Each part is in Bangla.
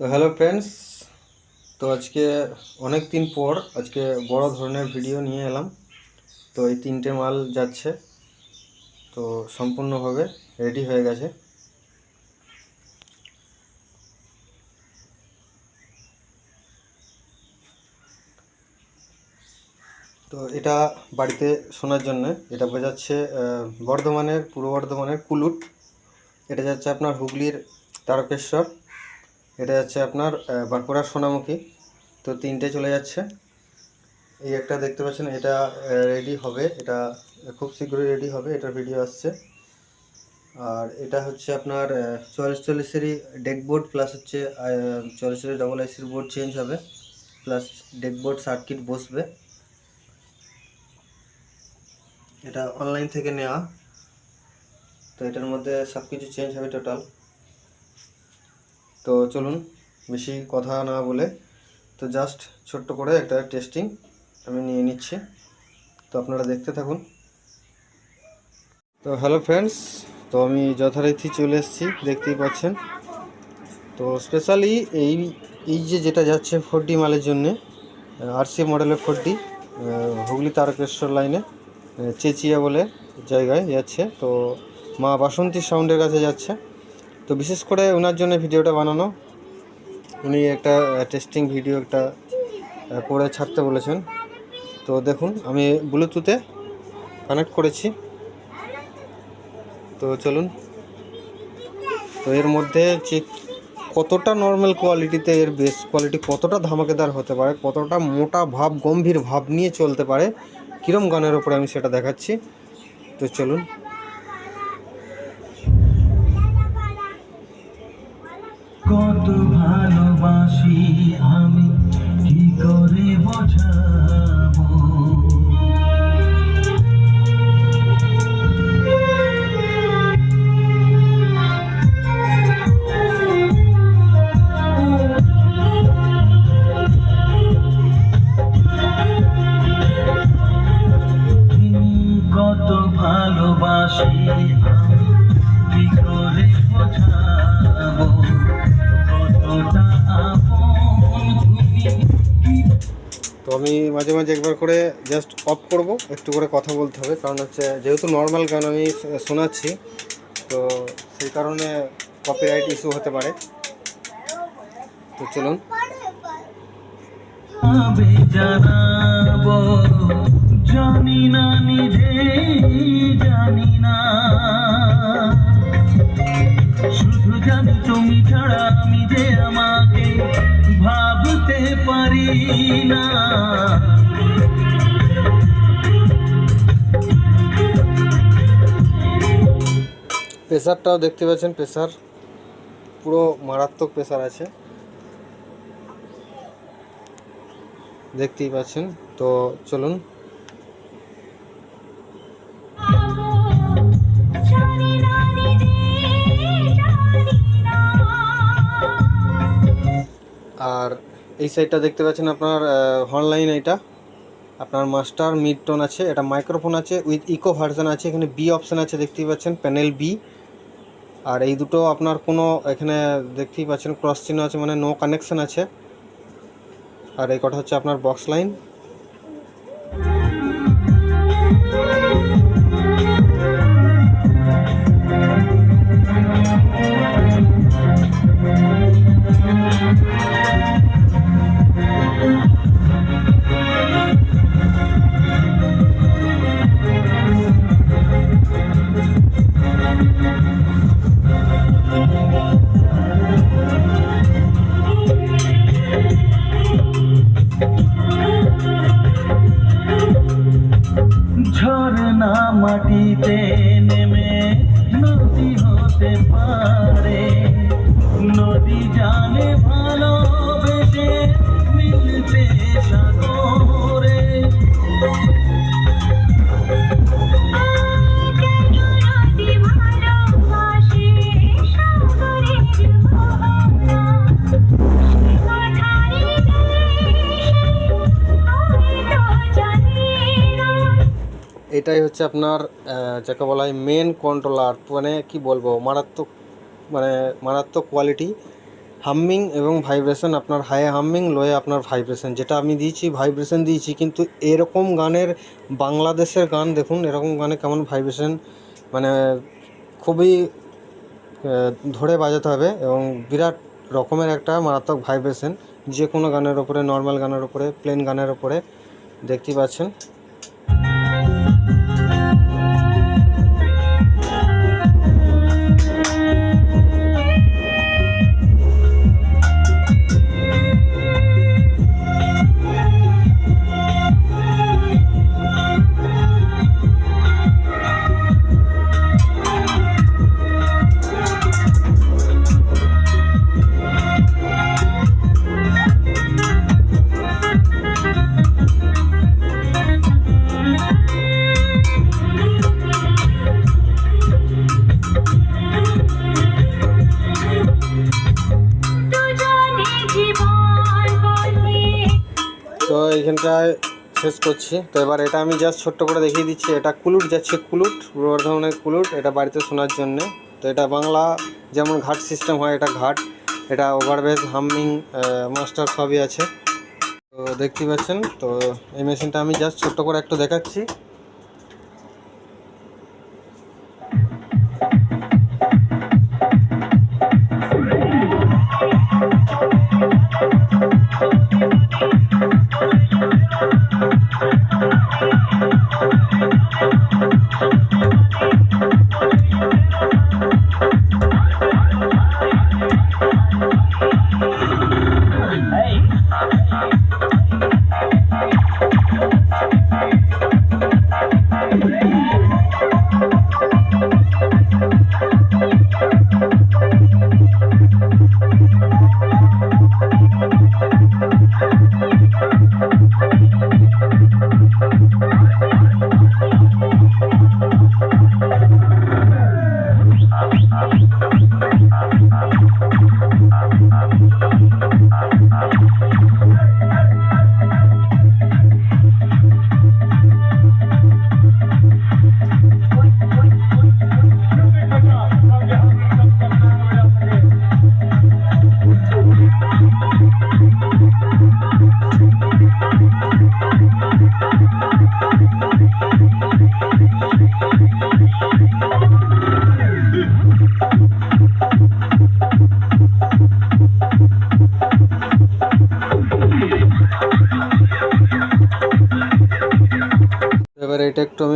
তো হ্যালো ফ্রেন্ডস তো আজকে অনেক দিন পর আজকে বড় ধরনের ভিডিও নিয়ে এলাম। তো এই তিনটে মাল যাচ্ছে তো সম্পূর্ণভাবে রেডি হয়ে গেছে। তো এটা বাড়িতে শোনার জন্য এটা বোঝাচ্ছে আহ, বর্ধমানের পূর্ব বর্ধমানের কুলুট। এটা যাচ্ছে আপনার হুগলির তারকেশ্বর। এটা যাচ্ছে আপনার বাঁকুড়ার সোনামুখী। তো তিনটে চলে যাচ্ছে। এই একটা দেখতে পাচ্ছেন, এটা রেডি হবে। এটা খুব শীঘ্রই রেডি হবে, এটার ভিডিও আসছে। আর এটা হচ্ছে আপনার চল্লিশ চল্লিশেরই ডেকবোর্ড প্লাস হচ্ছে চল্লিশ চল্লিশ ডবল আইসির বোর্ড চেঞ্জ হবে। প্লাস ডেকবোর্ড সার্কিট বসবে। এটা অনলাইন থেকে নেওয়া। তো এটার মধ্যে সব কিছু চেঞ্জ হবে টোটাল তো চলুন বেশি কথা না বলে তো জাস্ট ছোট্ট করে একটা টেস্টিং আমি নিয়ে নিচ্ছি। তো আপনারা দেখতে থাকুন। তো হ্যালো ফ্রেন্ডস তো আমি যথারীতি চলে এসেছি, দেখতেই পাচ্ছেন। তো স্পেশালি এই এই যে যেটা যাচ্ছে ফোর ডি মালের জন্যে আরসি মডেলের ফোর ডি হুগলি তারকেশ্বর লাইনে চেচিয়া বলে জায়গায় যাচ্ছে। তো মা বাসন্তী সাউন্ডের কাছে যাচ্ছে। তো বিশেষ করে ওনার জন্য ভিডিওটা বানানো। উনি একটা টেস্টিং ভিডিও একটা করে ছাড়তে বলেছেন। তো দেখুন, আমি ব্লুটুথে কানেক্ট করেছি। তো চলুন। তো এর মধ্যে যে কতটা নর্মাল কোয়ালিটিতে এর বেস কোয়ালিটি কতটা ধামাকেদার হতে পারে, কতটা মোটা ভাব, গম্ভীর ভাব নিয়ে চলতে পারে, কীরম গানের ওপরে আমি সেটা দেখাচ্ছি। তো চলুন। ভালোবাসি আমি? কি করে বোঝাবো তো আমি মাঝে মাঝে একবার করে জাস্ট অফ করব, একটু করে কথা বলতে হবে। কারণ হচ্ছে যেহেতু নর্মাল গান আমি শোনাচ্ছি, তো সেই কারণে কপিরাইট ইস্যু হতে পারে। তো চলুন। জানি না নিজে জানি না। প্রেসারটাও দেখতে পাচ্ছেন, প্রেসার পুরো মারাত্মক প্রেসার আছে। দেখতেই পাচ্ছেন, তো চলুন। আর এই সাইডটা দেখতে পাচ্ছেন আপনার অনলাইন এটা আপনার মাস্টার মিড টোন আছে, এটা মাইক্রোফোন আছে উইথ ইকো ভার্সন আছে, এখানে বি অপশান আছে, দেখতেই পাচ্ছেন প্যানেল বি আর এই দুটো আপনার কোনো এখানে দেখতেই পাচ্ছেন ক্রস চিহ্ন আছে মানে নো কানেকশান আছে। আর এই কটা হচ্ছে আপনার বক্স লাইন মাটিতে নেমে নদী হতে পারে নদী জানে এটাই হচ্ছে আপনার যাকে বলা হয় মেন কন্ট্রোলার মানে কি বলব, মারাত্মক মানে মারাত্মক কোয়ালিটি হামিং এবং ভাইব্রেশন আপনার হাই হামিং লোয়ে আপনার ভাইব্রেশন যেটা আমি দিয়েছি ভাইব্রেশন দিয়েছি, কিন্তু এরকম গানের বাংলাদেশের গান দেখুন, এরকম গানে কেমন ভাইব্রেশন মানে খুবই ধরে বাজাতে হবে এবং বিরাট রকমের একটা মারাত্মক ভাইব্রেশন যে কোনো গানের ওপরে নর্মাল গানের ওপরে প্লেন গানের ওপরে দেখতেই পাচ্ছেন। শেষ করছি। তো এবার এটা আমি জাস্ট ছোট্ট করে দেখিয়ে দিচ্ছি। এটা কুলুট যাচ্ছে, কুলুট পূর্ব বর্ধমানের কুলুট। এটা বাড়িতে শোনার জন্যে। তো এটা বাংলা যেমন ঘাট সিস্টেম হয়, এটা ঘাট। এটা ওভারবেজ হামিং মাস্টার সবই আছে। তো দেখতে পাচ্ছেন, তো এই মেশিনটা আমি জাস্ট ছোট্ট করে একটু দেখাচ্ছি।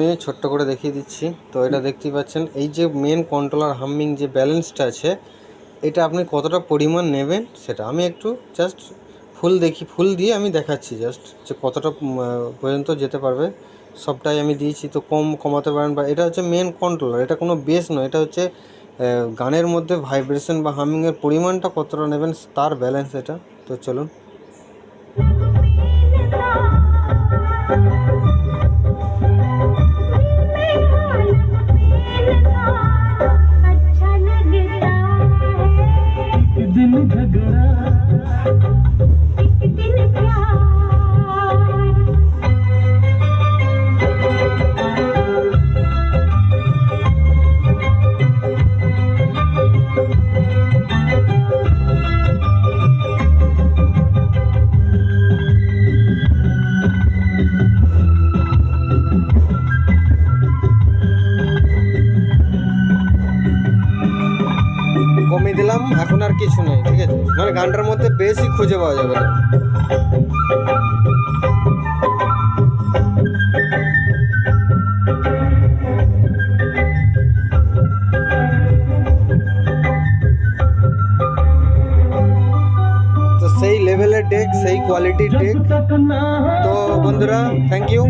আমি ছোট্ট করে দেখিয়ে দিচ্ছি। তো এটা দেখতেই পাচ্ছেন এই যে মেন কন্ট্রোলার হামিং যে ব্যালেন্সটা আছে এটা আপনি কতটা পরিমাণ নেবেন সেটা আমি একটু জাস্ট ফুল দেখি ফুল দিয়ে আমি দেখাচ্ছি জাস্ট যে কতটা পর্যন্ত যেতে পারবে। সবটাই আমি দিয়েছি তো কম কমাতে পারেন বা এটা হচ্ছে মেন কন্ট্রোলার এটা কোনো বেস নয় এটা হচ্ছে গানের মধ্যে ভাইব্রেশন বা হামিংয়ের পরিমাণটা কতটা নেবেন তার ব্যালেন্স এটা। তো চলুন। দিলাম এখন আর কিছু নেই ঠিক আছে? কারণ গানটার মধ্যে বেশি খুঁজে পাওয়া যাবে না সেই লেভেলের ডেক সেই কোয়ালিটির ডেক তো বন্ধুরা থ্যাংক ইউ